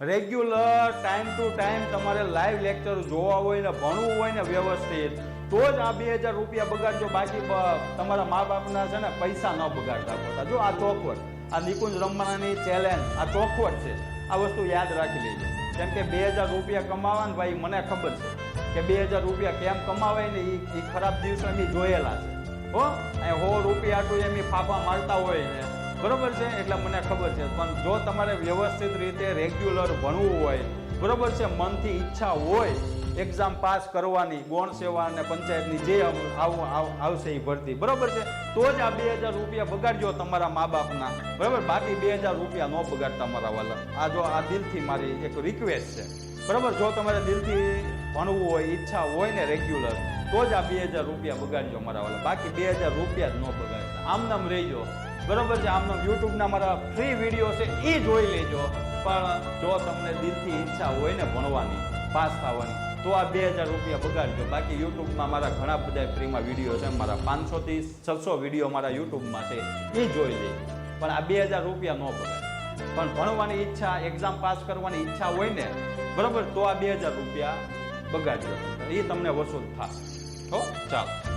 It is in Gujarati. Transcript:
રેગ્યુલર ટાઈમ ટુ ટાઈમ તમારે લાઈવ લેક્ચર જોવા હોય ને ભણવું હોય ને વ્યવસ્થિત, તો જ આ બે હજાર રૂપિયા બગાડજો બાકી તમારા મા બાપના છે ને, પૈસા ન બગાડતા પડતા જો આ ચોખવટ, આ નિકુંજ રમવાનાની ચેલેન્જ આ ચોખવટ છે, આ વસ્તુ યાદ રાખી લેજો. કેમ કે બે હજાર રૂપિયા કમાવાને ભાઈ, મને ખબર છે કે બે હજાર રૂપિયા કેમ કમાવાય ને એ ખરાબ દિવસો એમ ઈ જોયેલા છે. હો અહીં સો રૂપિયા આટલું એમ ફાફા મારતા હોય ને બરોબર છે? એટલે મને ખબર છે. પણ જો તમારે વ્યવસ્થિત રીતે રેગ્યુલર ભણવું હોય, બરોબર છે? મનથી ઈચ્છા હોય એક્ઝામ પાસ કરવાની, ગૌણ સેવા અને પંચાયતની જે આવ- આવ- આવ- આવશે એ ભરતી, બરોબર છે? તો જ આ બે હજાર રૂપિયા બગાડજો તમારા મા બાપના બરોબર? બાકી બે હજાર રૂપિયા ન બગાડતા મારા વાલા. આ જો આ દિલથી મારી એક રિક્વેસ્ટ છે. બરોબર? જો તમારે દિલથી ભણવું હોય, ઈચ્છા હોય ને રેગ્યુલર તો જ આ બે હજાર રૂપિયા બગાડજો મારા વાલા. બાકી બે હજાર રૂપિયા જ ન બગાડતા આમ નામ રહેજો. બરોબર છે, આમનામ યુટ્યુબના મારા ફ્રી વીડિયો છે એ જોઈ લેજો. પણ જો તમને દિલથી ઈચ્છા હોય ને ભણવાની, પાસ થવાની, તો આ બે હજાર રૂપિયા બગાડજો બાકી યુટ્યુબમાં મારા ઘણા બધા ફ્રીમાં વીડિયો છે. મારા પાંચસોથી છસો વીડિયો મારા યુટ્યુબમાં છે. એ જોઈ લેજો. પણ આ બે હજાર રૂપિયા ન બગાડ પણ ભણવાની ઈચ્છા એક્ઝામ પાસ કરવાની ઈચ્છા હોય ને, બરાબર, તો આ બે હજાર રૂપિયા બગાડજો એ તમને વસૂલ થશે. હો, ચાલો.